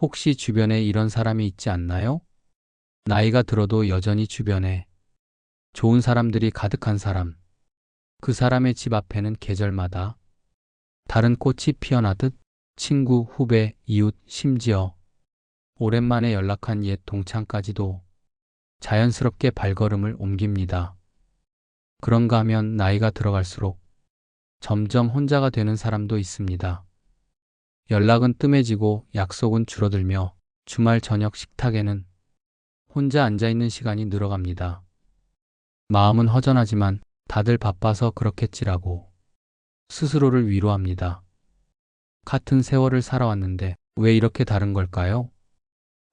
혹시 주변에 이런 사람이 있지 않나요? 나이가 들어도 여전히 주변에 좋은 사람들이 가득한 사람. 그 사람의 집 앞에는 계절마다 다른 꽃이 피어나듯 친구, 후배, 이웃, 심지어 오랜만에 연락한 옛 동창까지도 자연스럽게 발걸음을 옮깁니다. 그런가 하면 나이가 들어갈수록 점점 혼자가 되는 사람도 있습니다. 연락은 뜸해지고 약속은 줄어들며 주말 저녁 식탁에는 혼자 앉아있는 시간이 늘어갑니다. 마음은 허전하지만 다들 바빠서 그렇겠지라고 스스로를 위로합니다. 같은 세월을 살아왔는데 왜 이렇게 다른 걸까요?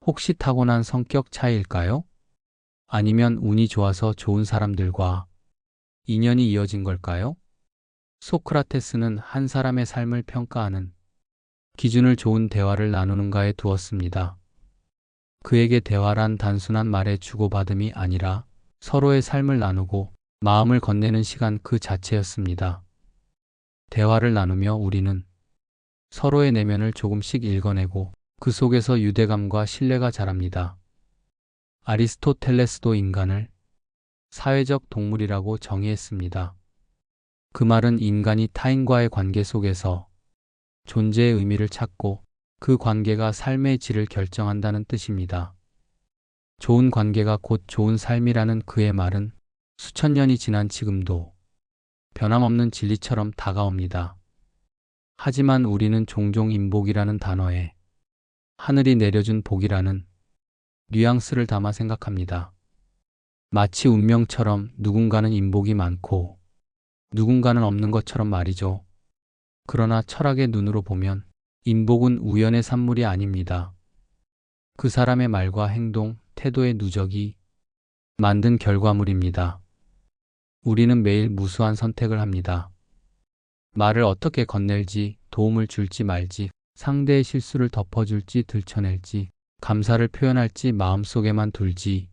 혹시 타고난 성격 차이일까요? 아니면 운이 좋아서 좋은 사람들과 인연이 이어진 걸까요? 소크라테스는 한 사람의 삶을 평가하는 기준을 좋은 대화를 나누는가에 두었습니다. 그에게 대화란 단순한 말의 주고받음이 아니라 서로의 삶을 나누고 마음을 건네는 시간 그 자체였습니다. 대화를 나누며 우리는 서로의 내면을 조금씩 읽어내고 그 속에서 유대감과 신뢰가 자랍니다. 아리스토텔레스도 인간을 사회적 동물이라고 정의했습니다. 그 말은 인간이 타인과의 관계 속에서 존재의 의미를 찾고 그 관계가 삶의 질을 결정한다는 뜻입니다. 좋은 관계가 곧 좋은 삶이라는 그의 말은 수천 년이 지난 지금도 변함없는 진리처럼 다가옵니다. 하지만 우리는 종종 인복이라는 단어에 하늘이 내려준 복이라는 뉘앙스를 담아 생각합니다. 마치 운명처럼 누군가는 인복이 많고 누군가는 없는 것처럼 말이죠. 그러나 철학의 눈으로 보면 인복은 우연의 산물이 아닙니다. 그 사람의 말과 행동, 태도의 누적이 만든 결과물입니다. 우리는 매일 무수한 선택을 합니다. 말을 어떻게 건넬지, 도움을 줄지 말지, 상대의 실수를 덮어줄지 들춰낼지, 감사를 표현할지 마음속에만 둘지,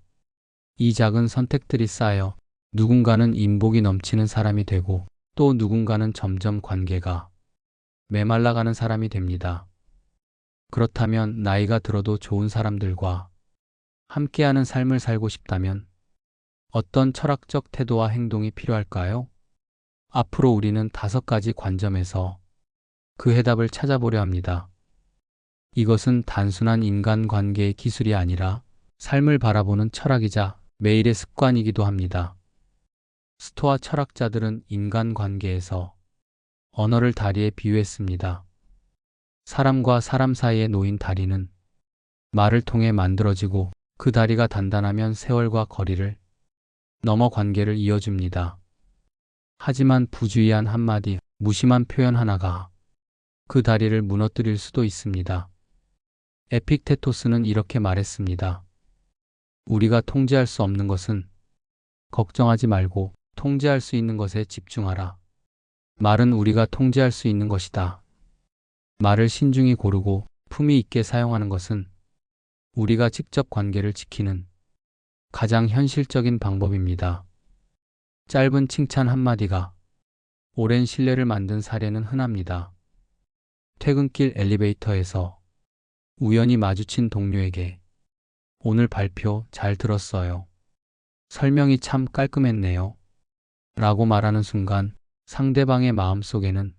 이 작은 선택들이 쌓여 누군가는 인복이 넘치는 사람이 되고 또 누군가는 점점 관계가 메말라가는 사람이 됩니다. 그렇다면 나이가 들어도 좋은 사람들과 함께하는 삶을 살고 싶다면 어떤 철학적 태도와 행동이 필요할까요? 앞으로 우리는 다섯 가지 관점에서 그 해답을 찾아보려 합니다. 이것은 단순한 인간관계의 기술이 아니라 삶을 바라보는 철학이자 매일의 습관이기도 합니다. 스토아 철학자들은 인간관계에서 언어를 다리에 비유했습니다. 사람과 사람 사이에 놓인 다리는 말을 통해 만들어지고 그 다리가 단단하면 세월과 거리를 넘어 관계를 이어줍니다. 하지만 부주의한 한마디, 무심한 표현 하나가 그 다리를 무너뜨릴 수도 있습니다. 에픽테토스는 이렇게 말했습니다. 우리가 통제할 수 없는 것은 걱정하지 말고 통제할 수 있는 것에 집중하라. 말은 우리가 통제할 수 있는 것이다. 말을 신중히 고르고 품위 있게 사용하는 것은 우리가 직접 관계를 지키는 가장 현실적인 방법입니다. 짧은 칭찬 한마디가 오랜 신뢰를 만든 사례는 흔합니다. 퇴근길 엘리베이터에서 우연히 마주친 동료에게 오늘 발표 잘 들었어요. 설명이 참 깔끔했네요. 라고 말하는 순간 상대방의 마음 속에는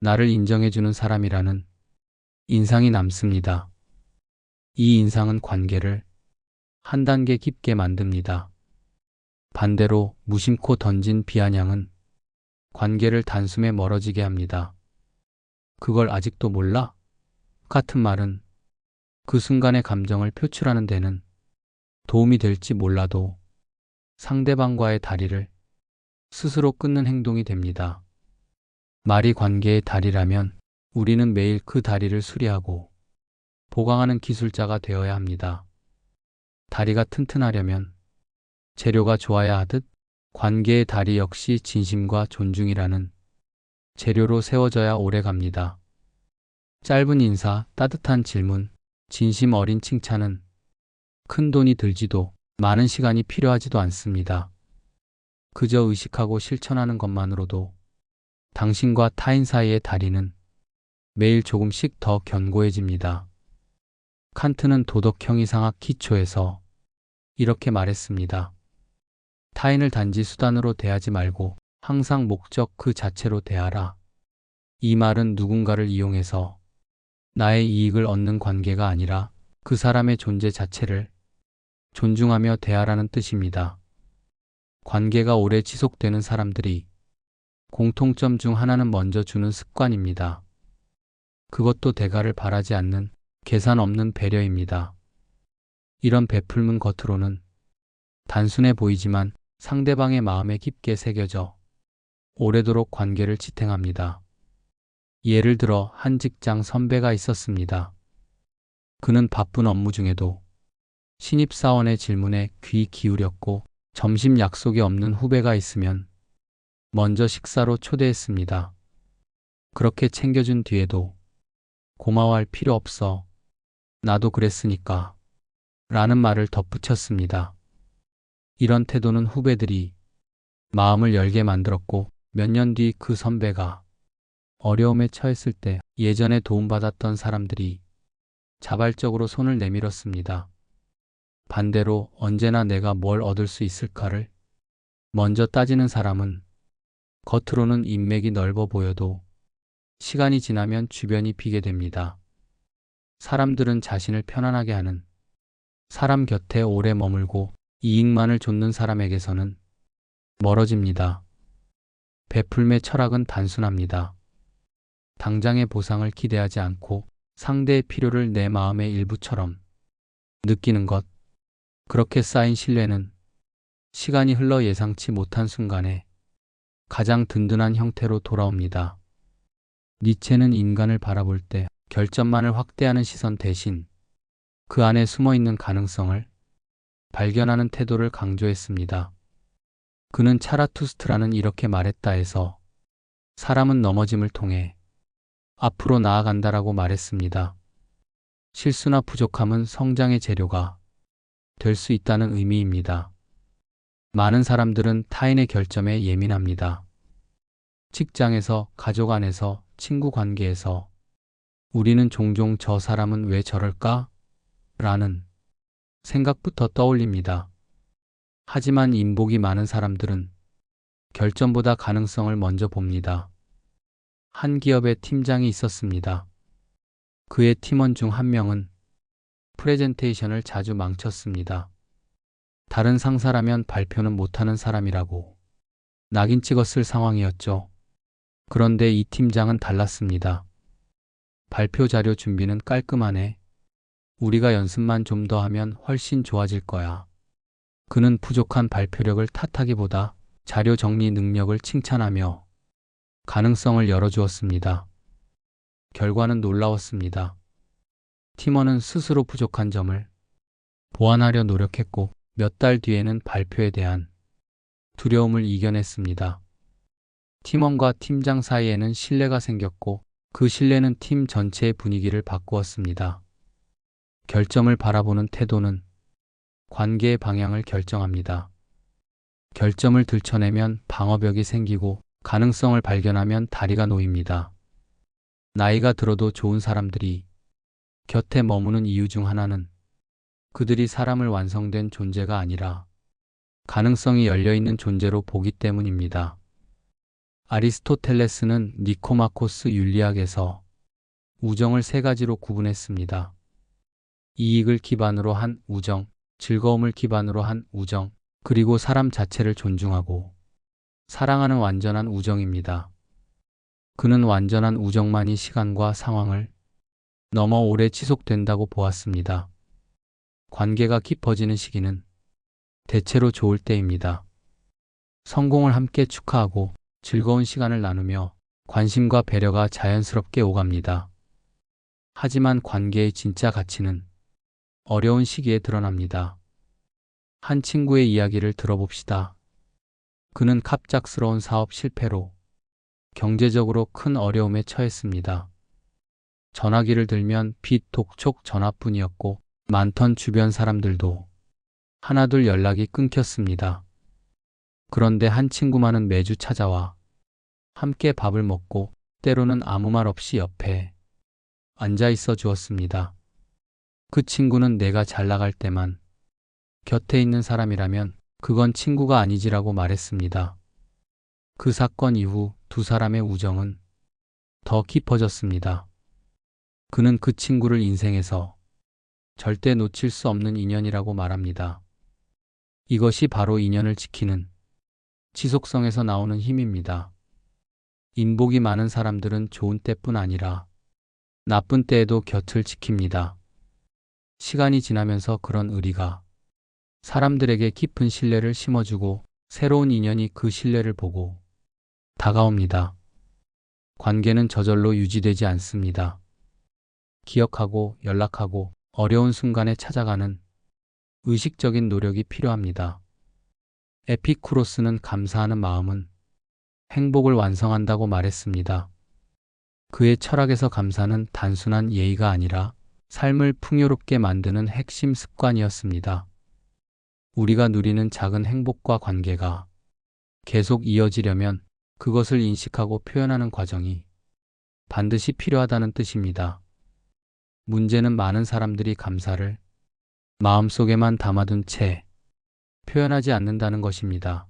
나를 인정해주는 사람이라는 인상이 남습니다. 이 인상은 관계를 한 단계 깊게 만듭니다. 반대로 무심코 던진 비아냥은 관계를 단숨에 멀어지게 합니다. 그걸 아직도 몰라? 같은 말은 그 순간의 감정을 표출하는 데는 도움이 될지 몰라도 상대방과의 다리를 스스로 끊는 행동이 됩니다. 말이 관계의 다리라면 우리는 매일 그 다리를 수리하고 보강하는 기술자가 되어야 합니다. 다리가 튼튼하려면 재료가 좋아야 하듯 관계의 다리 역시 진심과 존중이라는 재료로 세워져야 오래 갑니다. 짧은 인사, 따뜻한 질문, 진심 어린 칭찬은 큰 돈이 들지도 많은 시간이 필요하지도 않습니다. 그저 의식하고 실천하는 것만으로도 당신과 타인 사이의 다리는 매일 조금씩 더 견고해집니다. 칸트는 도덕 형 이상학 기초에서 이렇게 말했습니다. 타인을 단지 수단으로 대하지 말고 항상 목적 그 자체로 대하라. 이 말은 누군가를 이용해서 나의 이익을 얻는 관계가 아니라 그 사람의 존재 자체를 존중하며 대하라는 뜻입니다. 관계가 오래 지속되는 사람들이 공통점 중 하나는 먼저 주는 습관입니다. 그것도 대가를 바라지 않는 계산 없는 배려입니다. 이런 베풀문 겉으로는 단순해 보이지만 상대방의 마음에 깊게 새겨져 오래도록 관계를 지탱합니다. 예를 들어 한 직장 선배가 있었습니다. 그는 바쁜 업무 중에도 신입사원의 질문에 귀 기울였고 점심 약속이 없는 후배가 있으면 먼저 식사로 초대했습니다. 그렇게 챙겨준 뒤에도 고마워할 필요 없어. 나도 그랬으니까. 라는 말을 덧붙였습니다. 이런 태도는 후배들이 마음을 열게 만들었고 몇 년 뒤 그 선배가 어려움에 처했을 때 예전에 도움받았던 사람들이 자발적으로 손을 내밀었습니다. 반대로 언제나 내가 뭘 얻을 수 있을까를 먼저 따지는 사람은 겉으로는 인맥이 넓어 보여도 시간이 지나면 주변이 비게 됩니다. 사람들은 자신을 편안하게 하는 사람 곁에 오래 머물고 이익만을 좇는 사람에게서는 멀어집니다. 베풀매 철학은 단순합니다. 당장의 보상을 기대하지 않고 상대의 필요를 내 마음의 일부처럼 느끼는 것. 그렇게 쌓인 신뢰는 시간이 흘러 예상치 못한 순간에 가장 든든한 형태로 돌아옵니다. 니체는 인간을 바라볼 때 결점만을 확대하는 시선 대신 그 안에 숨어 있는 가능성을 발견하는 태도를 강조했습니다. 그는 차라투스트라는 이렇게 말했다 해서 사람은 넘어짐을 통해 앞으로 나아간다라고 말했습니다. 실수나 부족함은 성장의 재료가 될 수 있다는 의미입니다. 많은 사람들은 타인의 결점에 예민합니다. 직장에서, 가족 안에서, 친구 관계에서 우리는 종종 저 사람은 왜 저럴까? 라는 생각부터 떠올립니다. 하지만 인복이 많은 사람들은 결점보다 가능성을 먼저 봅니다. 한 기업의 팀장이 있었습니다. 그의 팀원 중 한 명은 프레젠테이션을 자주 망쳤습니다. 다른 상사라면 발표는 못하는 사람이라고 낙인 찍었을 상황이었죠. 그런데 이 팀장은 달랐습니다. 발표 자료 준비는 깔끔하네. 우리가 연습만 좀 더 하면 훨씬 좋아질 거야. 그는 부족한 발표력을 탓하기보다 자료 정리 능력을 칭찬하며 가능성을 열어주었습니다. 결과는 놀라웠습니다. 팀원은 스스로 부족한 점을 보완하려 노력했고 몇 달 뒤에는 발표에 대한 두려움을 이겨냈습니다. 팀원과 팀장 사이에는 신뢰가 생겼고 그 신뢰는 팀 전체의 분위기를 바꾸었습니다. 결점을 바라보는 태도는 관계의 방향을 결정합니다. 결점을 들춰내면 방어벽이 생기고 가능성을 발견하면 다리가 놓입니다. 나이가 들어도 좋은 사람들이 곁에 머무는 이유 중 하나는 그들이 사람을 완성된 존재가 아니라 가능성이 열려있는 존재로 보기 때문입니다. 아리스토텔레스는 니코마코스 윤리학에서 우정을 세 가지로 구분했습니다. 이익을 기반으로 한 우정, 즐거움을 기반으로 한 우정, 그리고 사람 자체를 존중하고 사랑하는 완전한 우정입니다. 그는 완전한 우정만이 시간과 상황을 넘어 오래 지속된다고 보았습니다. 관계가 깊어지는 시기는 대체로 좋을 때입니다. 성공을 함께 축하하고 즐거운 시간을 나누며 관심과 배려가 자연스럽게 오갑니다. 하지만 관계의 진짜 가치는 어려운 시기에 드러납니다. 한 친구의 이야기를 들어봅시다. 그는 갑작스러운 사업 실패로 경제적으로 큰 어려움에 처했습니다. 전화기를 들면 빛 독촉 전화뿐이었고 많던 주변 사람들도 하나둘 연락이 끊겼습니다. 그런데 한 친구만은 매주 찾아와 함께 밥을 먹고 때로는 아무 말 없이 옆에 앉아 있어 주었습니다. 그 친구는 내가 잘 나갈 때만 곁에 있는 사람이라면 그건 친구가 아니지라고 말했습니다. 그 사건 이후 두 사람의 우정은 더 깊어졌습니다. 그는 그 친구를 인생에서 절대 놓칠 수 없는 인연이라고 말합니다. 이것이 바로 인연을 지키는 지속성에서 나오는 힘입니다. 인복이 많은 사람들은 좋은 때뿐 아니라 나쁜 때에도 곁을 지킵니다. 시간이 지나면서 그런 의리가 사람들에게 깊은 신뢰를 심어주고 새로운 인연이 그 신뢰를 보고 다가옵니다. 관계는 저절로 유지되지 않습니다. 기억하고 연락하고 어려운 순간에 찾아가는 의식적인 노력이 필요합니다. 에피쿠로스는 감사하는 마음은 행복을 완성한다고 말했습니다. 그의 철학에서 감사는 단순한 예의가 아니라 삶을 풍요롭게 만드는 핵심 습관이었습니다. 우리가 누리는 작은 행복과 관계가 계속 이어지려면 그것을 인식하고 표현하는 과정이 반드시 필요하다는 뜻입니다. 문제는 많은 사람들이 감사를 마음속에만 담아둔 채 표현하지 않는다는 것입니다.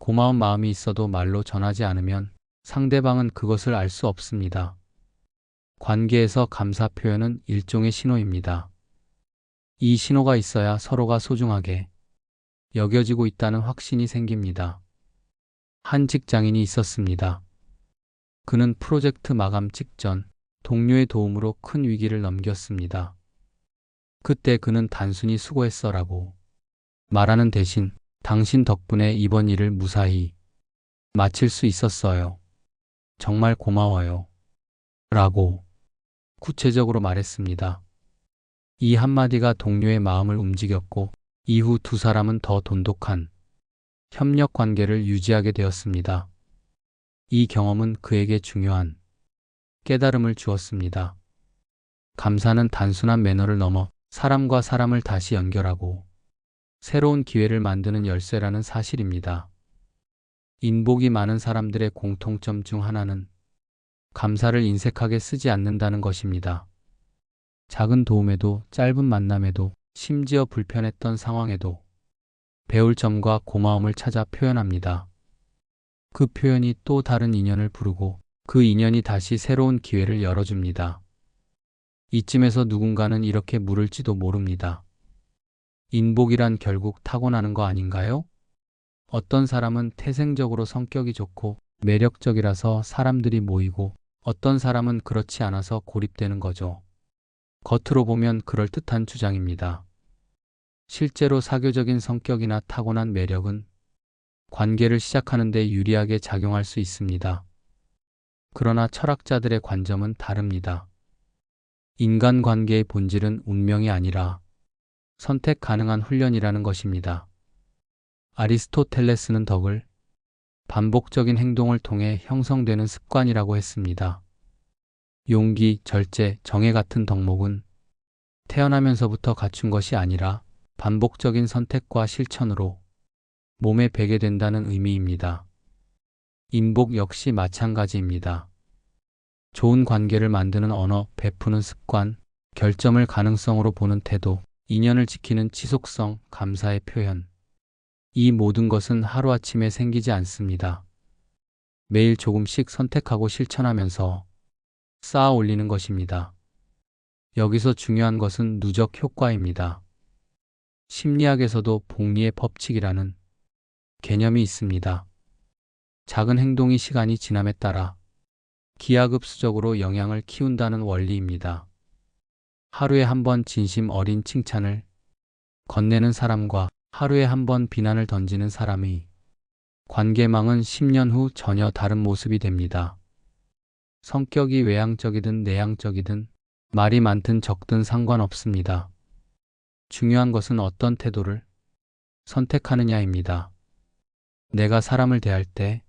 고마운 마음이 있어도 말로 전하지 않으면 상대방은 그것을 알 수 없습니다. 관계에서 감사 표현은 일종의 신호입니다. 이 신호가 있어야 서로가 소중하게 여겨지고 있다는 확신이 생깁니다. 한 직장인이 있었습니다. 그는 프로젝트 마감 직전 동료의 도움으로 큰 위기를 넘겼습니다. 그때 그는 단순히 수고했어라고 말하는 대신 당신 덕분에 이번 일을 무사히 마칠 수 있었어요. 정말 고마워요. 라고 구체적으로 말했습니다. 이 한마디가 동료의 마음을 움직였고 이후 두 사람은 더 돈독한 협력 관계를 유지하게 되었습니다. 이 경험은 그에게 중요한 깨달음을 주었습니다. 감사는 단순한 매너를 넘어 사람과 사람을 다시 연결하고 새로운 기회를 만드는 열쇠라는 사실입니다. 인복이 많은 사람들의 공통점 중 하나는 감사를 인색하게 쓰지 않는다는 것입니다. 작은 도움에도 짧은 만남에도 심지어 불편했던 상황에도 배울 점과 고마움을 찾아 표현합니다. 그 표현이 또 다른 인연을 부르고 그 인연이 다시 새로운 기회를 열어줍니다. 이쯤에서 누군가는 이렇게 물을지도 모릅니다. 인복이란 결국 타고나는 거 아닌가요? 어떤 사람은 태생적으로 성격이 좋고 매력적이라서 사람들이 모이고 어떤 사람은 그렇지 않아서 고립되는 거죠. 겉으로 보면 그럴듯한 주장입니다. 실제로 사교적인 성격이나 타고난 매력은 관계를 시작하는 데 유리하게 작용할 수 있습니다. 그러나 철학자들의 관점은 다릅니다. 인간관계의 본질은 운명이 아니라 선택 가능한 훈련이라는 것입니다. 아리스토텔레스는 덕을 반복적인 행동을 통해 형성되는 습관이라고 했습니다. 용기, 절제, 정의 같은 덕목은 태어나면서부터 갖춘 것이 아니라 반복적인 선택과 실천으로 몸에 배게 된다는 의미입니다. 인복 역시 마찬가지입니다. 좋은 관계를 만드는 언어, 베푸는 습관, 결점을 가능성으로 보는 태도, 인연을 지키는 지속성, 감사의 표현. 이 모든 것은 하루아침에 생기지 않습니다. 매일 조금씩 선택하고 실천하면서 쌓아 올리는 것입니다. 여기서 중요한 것은 누적 효과입니다. 심리학에서도 복리의 법칙이라는 개념이 있습니다. 작은 행동이 시간이 지남에 따라 기하급수적으로 영향을 키운다는 원리입니다. 하루에 한 번 진심 어린 칭찬을 건네는 사람과 하루에 한 번 비난을 던지는 사람의 관계망은 10년 후 전혀 다른 모습이 됩니다. 성격이 외향적이든 내향적이든 말이 많든 적든 상관없습니다. 중요한 것은 어떤 태도를 선택하느냐입니다. 내가 사람을 대할 때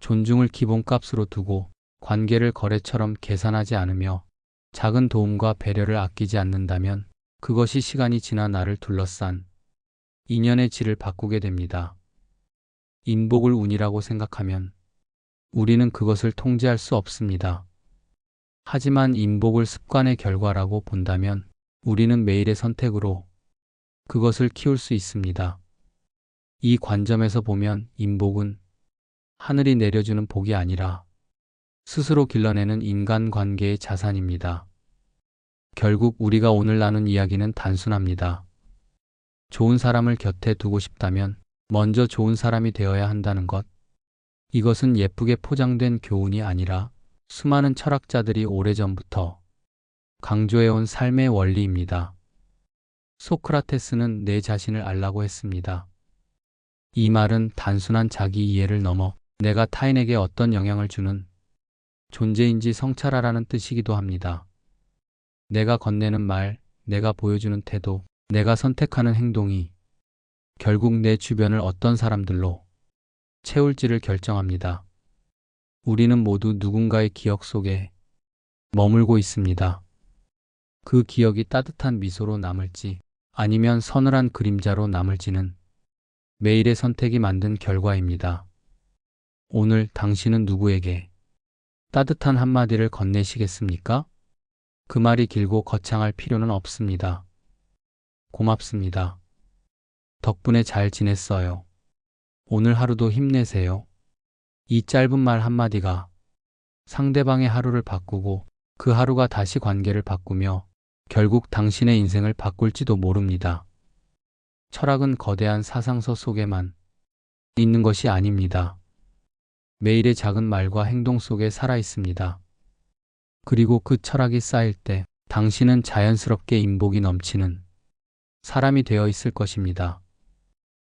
존중을 기본값으로 두고 관계를 거래처럼 계산하지 않으며 작은 도움과 배려를 아끼지 않는다면 그것이 시간이 지나 나를 둘러싼 인연의 질을 바꾸게 됩니다. 인복을 운이라고 생각하면 우리는 그것을 통제할 수 없습니다. 하지만 인복을 습관의 결과라고 본다면 우리는 매일의 선택으로 그것을 키울 수 있습니다. 이 관점에서 보면 인복은 하늘이 내려주는 복이 아니라 스스로 길러내는 인간관계의 자산입니다. 결국 우리가 오늘 나눈 이야기는 단순합니다. 좋은 사람을 곁에 두고 싶다면 먼저 좋은 사람이 되어야 한다는 것. 이것은 예쁘게 포장된 교훈이 아니라 수많은 철학자들이 오래전부터 강조해온 삶의 원리입니다. 소크라테스는 내 자신을 알라고 했습니다. 이 말은 단순한 자기 이해를 넘어 내가 타인에게 어떤 영향을 주는 존재인지 성찰하라는 뜻이기도 합니다. 내가 건네는 말, 내가 보여주는 태도, 내가 선택하는 행동이 결국 내 주변을 어떤 사람들로 채울지를 결정합니다. 우리는 모두 누군가의 기억 속에 머물고 있습니다. 그 기억이 따뜻한 미소로 남을지 아니면 서늘한 그림자로 남을지는 매일의 선택이 만든 결과입니다. 오늘 당신은 누구에게 따뜻한 한마디를 건네시겠습니까? 그 말이 길고 거창할 필요는 없습니다. 고맙습니다. 덕분에 잘 지냈어요. 오늘 하루도 힘내세요. 이 짧은 말 한마디가 상대방의 하루를 바꾸고 그 하루가 다시 관계를 바꾸며 결국 당신의 인생을 바꿀지도 모릅니다. 철학은 거대한 사상서 속에만 있는 것이 아닙니다. 매일의 작은 말과 행동 속에 살아 있습니다. 그리고 그 철학이 쌓일 때 당신은 자연스럽게 인복이 넘치는 사람이 되어 있을 것입니다.